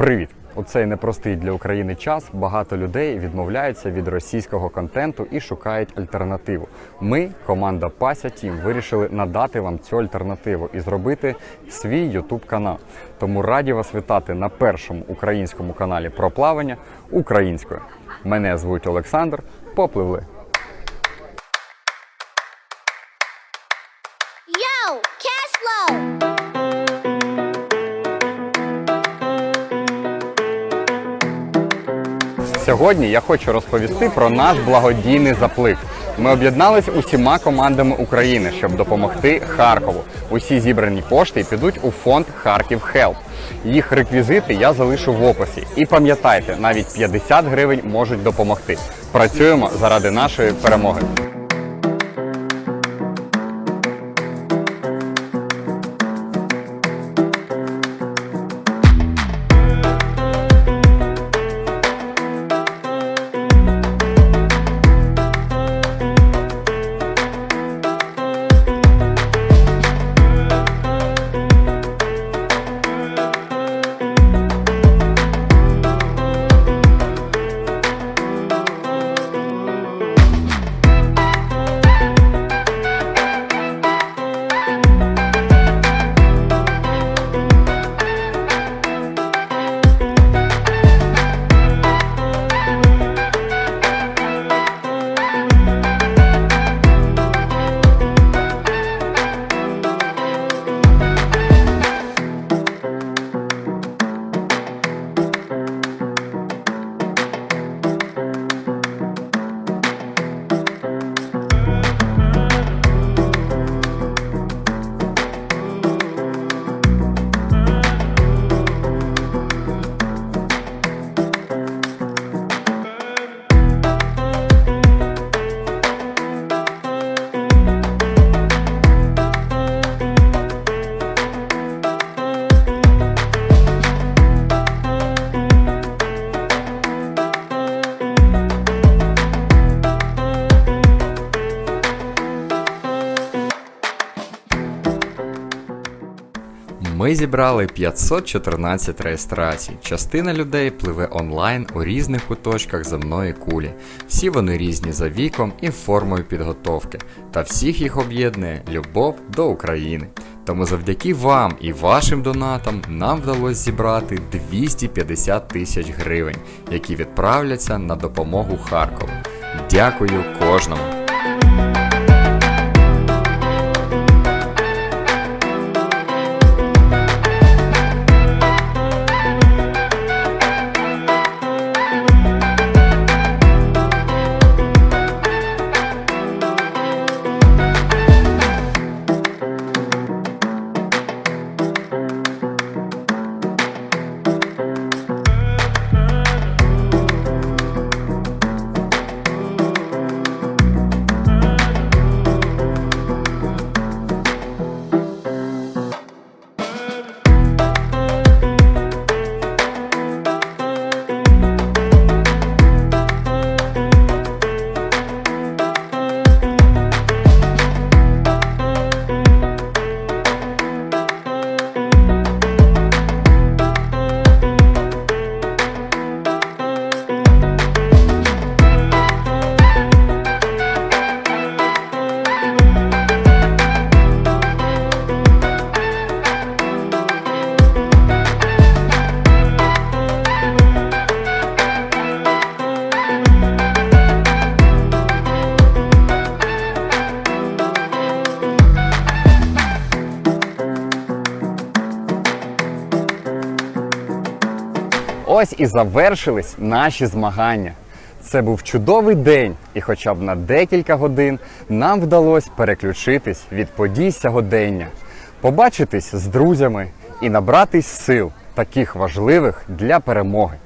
Привіт! У цей непростий для України час багато людей відмовляються від російського контенту і шукають альтернативу. Ми, команда Пася Тім, вирішили надати вам цю альтернативу і зробити свій YouTube канал. Тому раді вас вітати на першому українському каналі про плавання українською. Мене звуть Олександр. Попливли! Сьогодні я хочу розповісти про наш благодійний заплив. Ми об'єднались усіма командами України, щоб допомогти Харкову. Усі зібрані кошти підуть у фонд Харків Хелп. Їх реквізити я залишу в описі. І пам'ятайте, навіть 50 гривень можуть допомогти. Працюємо заради нашої перемоги. Зібрали 514 реєстрацій. Частина людей пливе онлайн у різних куточках земної кулі. Всі вони різні за віком і формою підготовки. Та всіх їх об'єднує любов до України. Тому завдяки вам і вашим донатам нам вдалося зібрати 250 тисяч гривень, які відправляться на допомогу Харкову. Дякую кожному! Ось і завершились наші змагання. Це був чудовий день, і хоча б на декілька годин нам вдалося переключитись від подій сьогодення, побачитись з друзями і набратись сил, таких важливих для перемоги.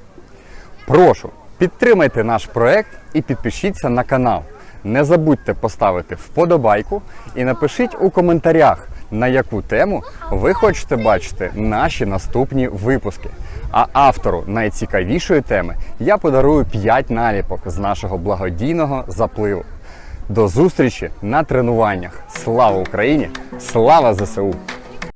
Прошу, підтримайте наш проект і підпишіться на канал. Не забудьте поставити вподобайку і напишіть у коментарях, на яку тему ви хочете бачити наші наступні випуски. А автору найцікавішої теми я подарую 5 наліпок з нашого благодійного запливу. До зустрічі на тренуваннях. Слава Україні! Слава ЗСУ!